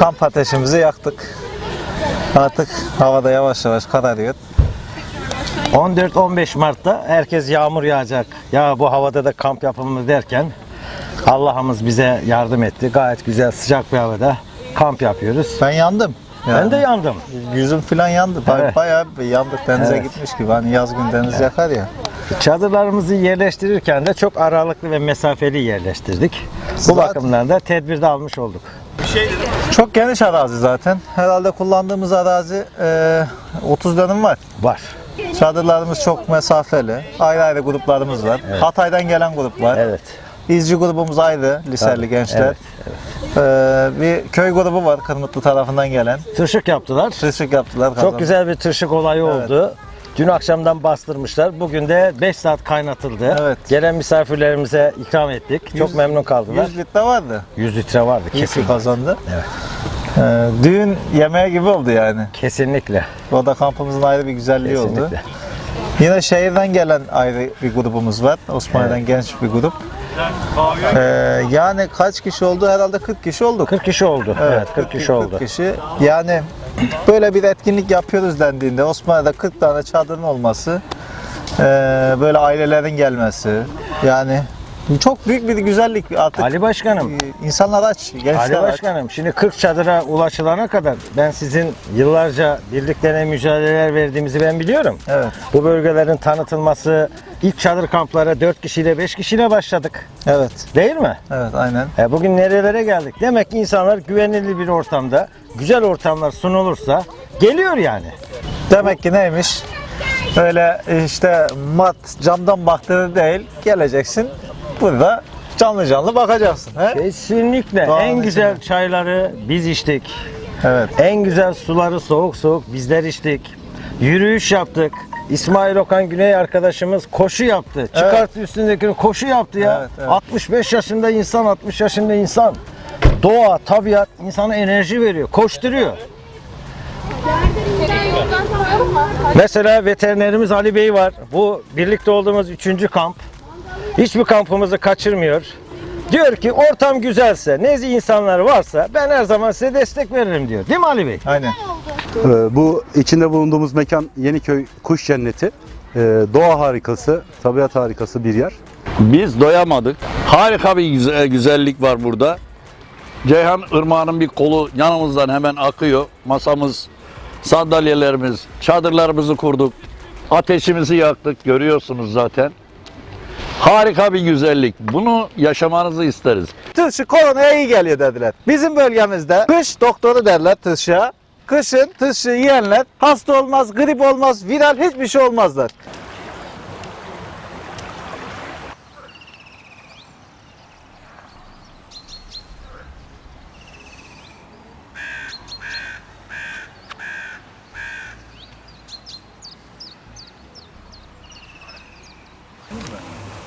kamp ateşimizi yaktık. Artık havada yavaş yavaş kararıyor. 14-15 Mart'ta herkes yağmur yağacak. Ya bu havada da kamp yapımı derken Allah'ımız bize yardım etti. Gayet güzel sıcak bir havada kamp yapıyoruz. Ben yandım. Ben de yandım. Yüzüm falan yandı. Evet. Bayağı yandık denize Evet. gitmiş gibi. Hani yaz gün deniz yakar ya. Çadırlarımızı yerleştirirken de çok aralıklı ve mesafeli yerleştirdik. Bu Zaten- bakımdan da tedbir de almış olduk. Çok geniş arazi zaten. Herhalde kullandığımız arazi e, 30 dönüm var. Var. Çadırlarımız çok mesafeli. Ayrı ayrı gruplarımız var. Hatay'dan gelen grup var. Evet. İzci grubumuz ayrı, liseli Tabii, gençler. evet, Ee, bir köy grubu var Kırmıtlı tarafından gelen. Tırşık yaptılar. Tırşık yaptılar. Çok güzel bir tırşık olayı Evet. oldu. Dün akşamdan bastırmışlar. Bugün de 5 saat kaynatıldı. Evet. Gelen misafirlerimize ikram ettik. Çok Yüz- memnun kaldılar. 100 litre vardı. 100 litre vardı İyi kesin. kazandı. Evet. Ee, düğün yemeği gibi oldu yani. Kesinlikle. O da kampımızın ayrı bir güzelliği oldu. Kesinlikle. Yine şehirden gelen ayrı bir grubumuz var. Osmaniye'den genç bir grup. Ee, yani kaç kişi oldu? Herhalde 40 kişi olduk. 40 kişi oldu. Evet, 40 kişi oldu. kişi. Yani böyle bir etkinlik yapıyoruz dendiğinde Osmaniye'de 40 tane çadırın olması, böyle ailelerin gelmesi, yani çok büyük bir güzellik artık. Ali Başkanım, Ee, İnsanlar aç, gençler Ali aç. Başkanım şimdi 40 çadıra ulaşılana kadar ben sizin yıllarca birlikte mücadeleler verdiğimizi ben biliyorum. Evet, Bu bölgelerin tanıtılması, ilk çadır kamplara 4 kişiyle 5 kişiyle başladık. evet, Değil mi? evet aynen. E bugün nerelere geldik? Demek ki insanlar güvenilir bir ortamda, güzel ortamlar sunulursa geliyor yani. Demek ki neymiş? Öyle işte mat camdan baktığını değil, geleceksin burada canlı canlı bakacaksın. He? Kesinlikle Doğanın en içinde. güzel çayları biz içtik. Evet. En güzel suları soğuk soğuk bizler içtik. Yürüyüş yaptık. İsmail Okan Güney arkadaşımız koşu yaptı. Çıkarttı üstündekini koşu yaptı ya. Evet, evet. 65 yaşında insan, 60 yaşında insan. Doğa, tabiat insana enerji veriyor, koşturuyor. Mesela veterinerimiz Ali Bey var. Bu birlikte olduğumuz üçüncü kamp. Hiçbir kampımızı kaçırmıyor. Diyor ki ortam güzelse, nezih insanlar varsa ben her zaman size destek veririm diyor. Değil mi Ali Bey? Aynen. Ee, Bu içinde bulunduğumuz mekan Yeniköy Kuş Cenneti. Ee, Doğa harikası, tabiat harikası bir yer. Biz doyamadık. Harika bir güze- güzellik var burada. Ceyhan Irmağı'nın bir kolu yanımızdan hemen akıyor. Masamız, sandalyelerimiz, çadırlarımızı kurduk. Ateşimizi yaktık görüyorsunuz zaten. Harika bir güzellik. Bunu yaşamanızı isteriz. Tırşı koronaya iyi geliyor dediler. Bizim bölgemizde kış doktoru derler tırşıya. Kışın tırşı yiyenler hasta olmaz, grip olmaz, viral hiçbir şey olmazlar.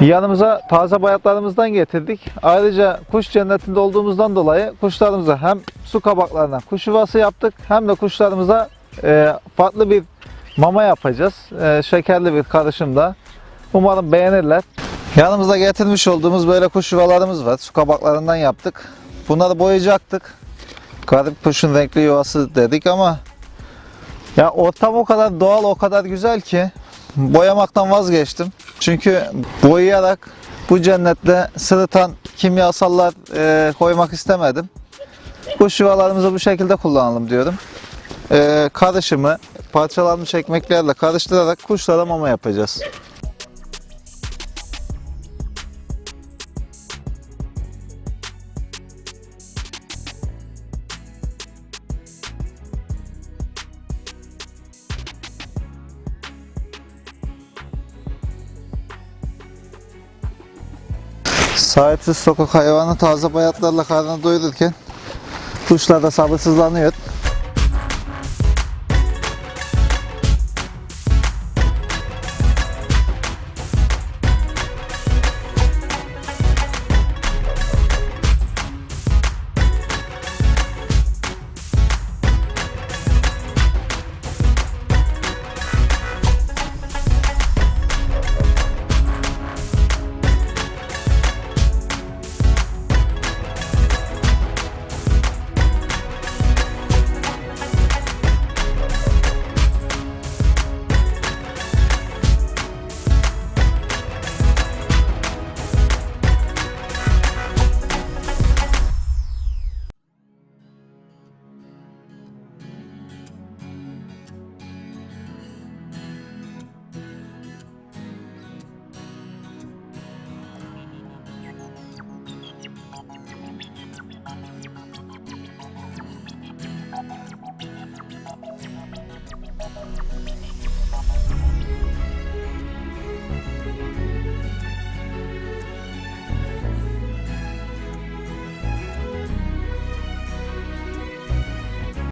Yanımıza taze bayatlarımızdan getirdik. Ayrıca kuş cennetinde olduğumuzdan dolayı kuşlarımıza hem su kabaklarından kuş yuvası yaptık hem de kuşlarımıza e, farklı bir mama yapacağız. E, şekerli bir karışımda. Umarım beğenirler. Yanımızda getirmiş olduğumuz böyle kuş yuvalarımız var. Su kabaklarından yaptık. Bunları boyayacaktık. Garip kuşun renkli yuvası dedik ama ya ortam o kadar doğal, o kadar güzel ki boyamaktan vazgeçtim. Çünkü boyayarak bu cennette sırıtan kimyasallar e, koymak istemedim. Kuş yuvalarımızı bu şekilde kullanalım diyorum. E, karışımı parçalanmış ekmeklerle karıştırarak kuşlara mama yapacağız. Sahipsiz sokak hayvanı taze bayatlarla karnını doyururken Kuşlar da sabırsızlanıyor.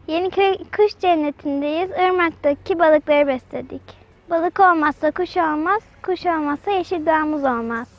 Yeniköy kuş cennetindeyiz. Irmak'taki balıkları besledik. Balık olmazsa kuş olmaz, kuş olmazsa yeşil dağımız olmaz.